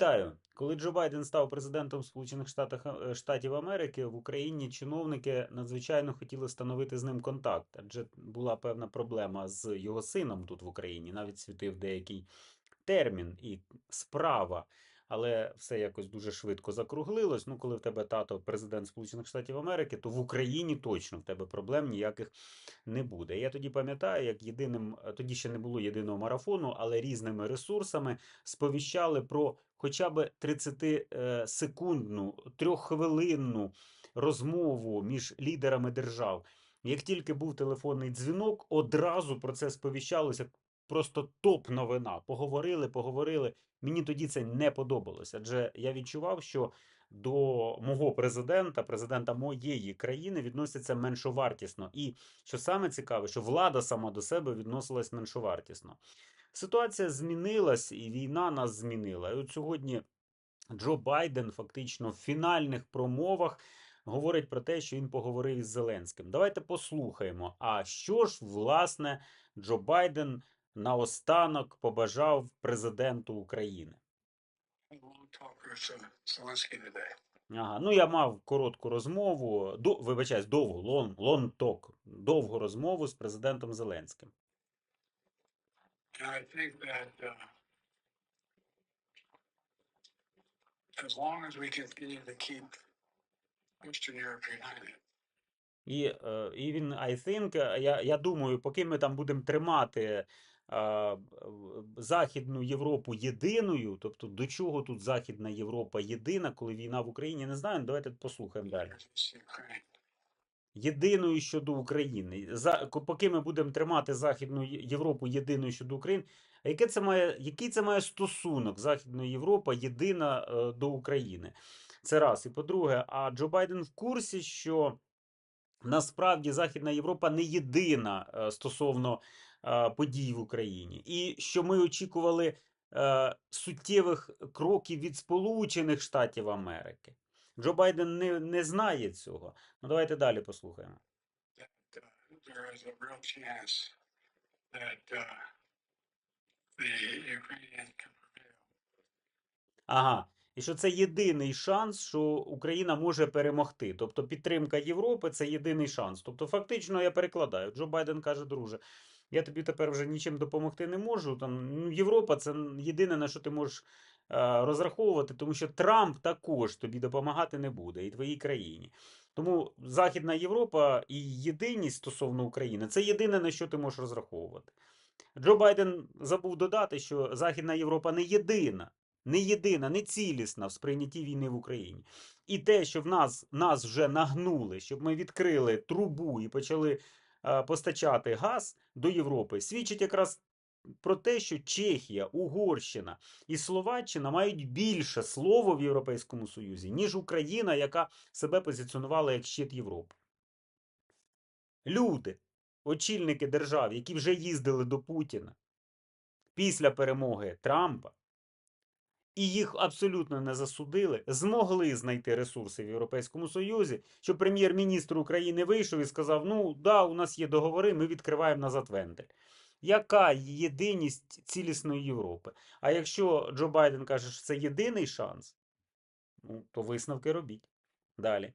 Вітаю! Коли Джо Байден став президентом Сполучених Штатів, е, Штатів Америки, в Україні чиновники надзвичайно хотіли встановити з ним контакт, адже була певна проблема з його сином тут в Україні. Навіть світив деякий термін і справа. Але все якось дуже швидко закруглилось. Ну, коли в тебе тато президент Сполучених Штатів Америки, то в Україні точно в тебе проблем ніяких не буде. Я тоді пам'ятаю, як єдиним, тоді ще не було єдиного марафону, але різними ресурсами сповіщали про хоча б 30-секундну, трьоххвилинну розмову між лідерами держав. Як тільки був телефонний дзвінок, одразу про це сповіщалося. Просто топ-новина. Поговорили, поговорили. Мені тоді це не подобалося. Адже я відчував, що до мого президента, президента моєї країни, відносяться меншовартісно. І що саме цікаве, що влада сама до себе відносилась меншовартісно. Ситуація змінилась, і війна нас змінила. І от сьогодні Джо Байден фактично в фінальних промовах говорить про те, що він поговорив із Зеленським. Давайте послухаємо. А що ж, власне, Джо Байден наостанок побажав президенту України? today. Ага, ну я мав коротку розмову, до, вибачаюсь, довгу, лон, лон ток, довгу розмову з президентом Зеленським. I think that uh, as long as we continue to keep Eastern Europe united, І, е, і він, I think, е, я, я думаю, поки ми там будемо тримати Західну Європу єдиною, тобто до чого тут Західна Європа єдина, коли війна в Україні, не знаю, давайте послухаємо далі. Єдиною щодо України. За, поки ми будемо тримати Західну Європу єдиною щодо України, а яке це має, який це має стосунок Західна Європа єдина е, до України? Це раз. І по-друге, а Джо Байден в курсі, що насправді Західна Європа не єдина е, стосовно е, подій в Україні, і що ми очікували е, суттєвих кроків від Сполучених Штатів Америки. Джо Байден не, не знає цього. Ну, давайте далі послухаємо. uh, uh. Ага. І що це єдиний шанс, що Україна може перемогти. Тобто підтримка Європи це єдиний шанс. Тобто, фактично, я перекладаю. Джо Байден каже, друже, я тобі тепер вже нічим допомогти не можу. Там, ну, Європа це єдине, на що ти можеш е, розраховувати, тому що Трамп також тобі допомагати не буде, і твоїй країні. Тому Західна Європа і єдиність стосовно України це єдине, на що ти можеш розраховувати. Джо Байден забув додати, що Західна Європа не єдина не єдина, не цілісна в сприйнятті війни в Україні. І те, що в нас, нас вже нагнули, щоб ми відкрили трубу і почали е, постачати газ до Європи, свідчить якраз про те, що Чехія, Угорщина і Словаччина мають більше слово в Європейському Союзі, ніж Україна, яка себе позиціонувала як щит Європи. Люди, очільники держав, які вже їздили до Путіна після перемоги Трампа, і їх абсолютно не засудили, змогли знайти ресурси в Європейському Союзі, що прем'єр-міністр України вийшов і сказав: ну да, у нас є договори, ми відкриваємо назад вентиль. Яка єдиність цілісної Європи? А якщо Джо Байден каже, що це єдиний шанс, ну, то висновки робіть. Далі.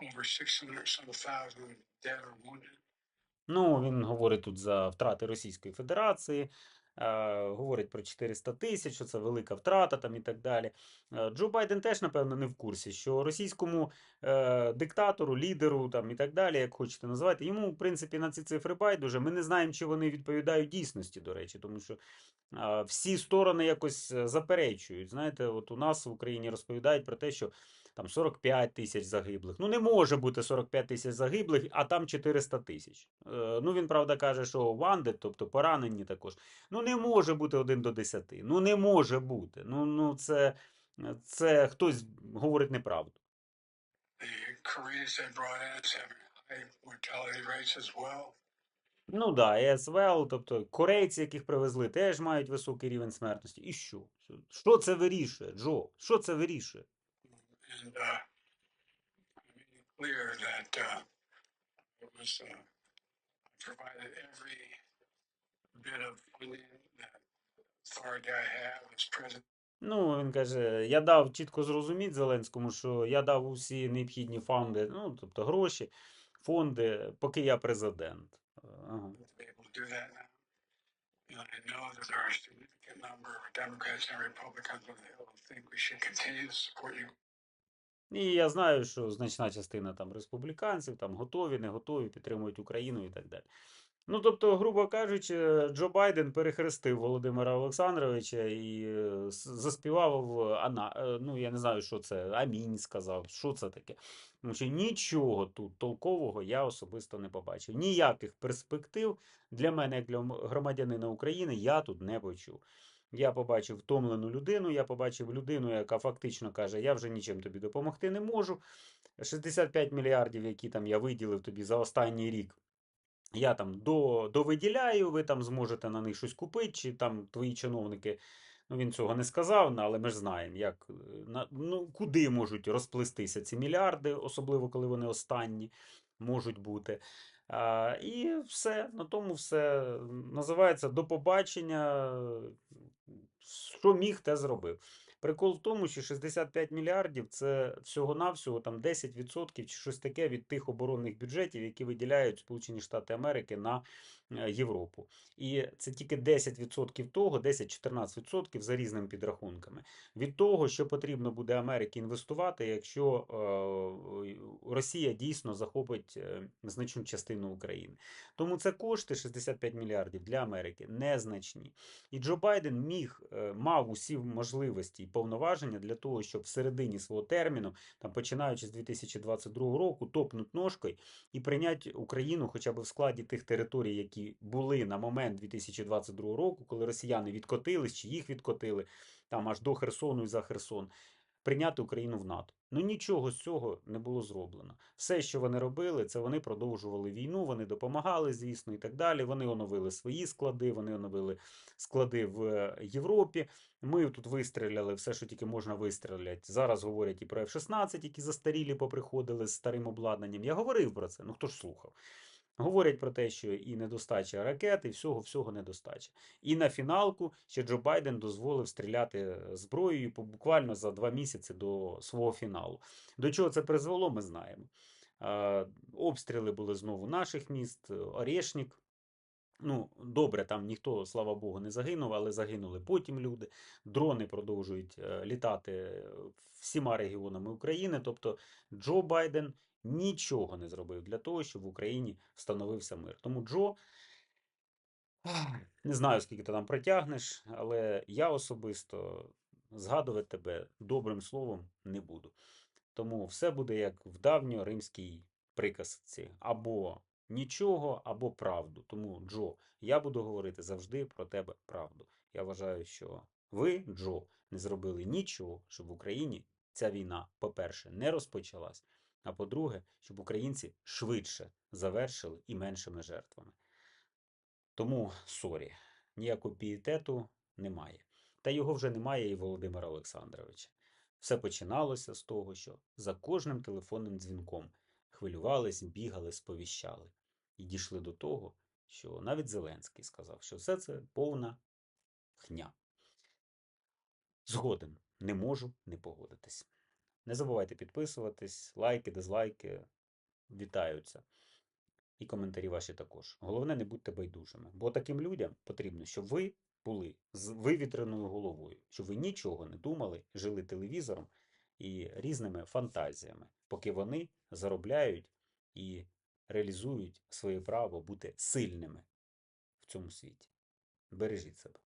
Over 600 some thousand dead or wounded. Ну, він говорить тут за втрати Російської Федерації, е, говорить про 400 тисяч, що це велика втрата там і так далі. Е, Джо Байден теж, напевно, не в курсі, що російському е, диктатору, лідеру там і так далі, як хочете називати, йому, в принципі, на ці цифри байдуже. Ми не знаємо, чи вони відповідають дійсності, до речі, тому що всі сторони якось е, заперечують. Знаєте, от у нас в Україні розповідають про те, що там 45 тисяч загиблих. Ну, не може бути 45 тисяч загиблих, а там 400 тисяч. Е, ну, він, правда, каже, що wounded, тобто поранені також. Ну, не може бути 1 до 10. Ну, не може бути. Ну, ну це, це хтось говорить неправду. The Koreans in have high mortality rates as well. Ну да, ЕСВЛ, тобто корейці, яких привезли, теж мають високий рівень смертності. І що? Що це вирішує, Джо? Що це вирішує? And uh, clear that uh, it was uh, provided every bit of funding that authority I have as president Ну, він каже, я дав чітко зрозуміти Зеленському, що я дав усі необхідні фонди, ну, тобто гроші, фонди, поки я президент. Ага. to be able to do that now. And I know that there are a significant number of Democrats and Republicans on the Hill who think we should continue to support you. І я знаю, що значна частина там республіканців там готові, не готові, підтримують Україну і так далі. Ну, тобто, грубо кажучи, Джо Байден перехрестив Володимира Олександровича і е, заспівав Ана. е, Ну, я не знаю, що це. Амінь сказав. Що це таке? Тому що нічого тут толкового я особисто не побачив. Ніяких перспектив для мене, як для громадянина України, я тут не почув. Я побачив втомлену людину, я побачив людину, яка фактично каже: я вже нічим тобі допомогти не можу. 65 мільярдів, які там я виділив тобі за останній рік. Я там до, довиділяю, ви там зможете на них щось купити, чи там твої чиновники. Ну, він цього не сказав, але ми ж знаємо, як, е, на, ну, куди можуть розплестися ці мільярди, особливо коли вони останні можуть бути. А, і все, на тому все називається до побачення. Що міг, те зробив. Прикол в тому, що 65 мільярдів це всього-навсього там 10% чи щось таке від тих оборонних бюджетів, які виділяють Сполучені Штати Америки на е, Європу. І це тільки 10% того, 10-14% за різними підрахунками. Від того, що потрібно буде Америці інвестувати, якщо е, Росія дійсно захопить е, значну частину України. Тому це кошти 65 мільярдів для Америки незначні. І Джо Байден міг, мав усі можливості повноваження для того, щоб в середині свого терміну, там починаючи з 2022 року, топнути ножкою і прийняти Україну хоча б в складі тих територій, які були на момент 2022 року, коли росіяни відкотились чи їх відкотили там аж до Херсону і за Херсон. Прийняти Україну в НАТО. Ну нічого з цього не було зроблено. Все, що вони робили, це вони продовжували війну, вони допомагали, звісно, і так далі. Вони оновили свої склади, вони оновили склади в е, Європі. Ми тут вистріляли все, що тільки можна вистріляти. Зараз говорять і про F-16, які застарілі поприходили з старим обладнанням. Я говорив про це, ну хто ж слухав. Говорять про те, що і недостача ракет, і всього всього недостача. І на фіналку ще Джо Байден дозволив стріляти зброєю по- буквально за два місяці до свого фіналу. До чого це призвело, ми знаємо. Е, Обстріли були знову наших міст, Орешник. Ну, добре, там ніхто, слава Богу, не загинув, але загинули потім люди. Дрони продовжують е, літати всіма регіонами України. Тобто Джо Байден нічого не зробив для того, щоб в Україні встановився мир. Тому Джо, не знаю, скільки ти там протягнеш, але я особисто згадувати тебе добрим словом не буду. Тому все буде як в давньоримській приказці. Або нічого, або правду. Тому, Джо, я буду говорити завжди про тебе правду. Я вважаю, що ви, Джо, не зробили нічого, щоб в Україні ця війна, по-перше, не розпочалась, а по-друге, щоб українці швидше завершили і меншими жертвами. Тому сорі, ніякого пієтету немає. Та його вже немає і Володимира Олександровича. Все починалося з того, що за кожним телефонним дзвінком хвилювались, бігали, сповіщали. І дійшли до того, що навіть Зеленський сказав, що все це повна хня. Згоден, не можу не погодитись. Не забувайте підписуватись, лайки, дизлайки вітаються. І коментарі ваші також. Головне, не будьте байдужими. Бо таким людям потрібно, щоб ви були з вивітреною головою, щоб ви нічого не думали, жили телевізором і різними фантазіями, поки вони заробляють і реалізують своє право бути сильними в цьому світі. Бережіть себе.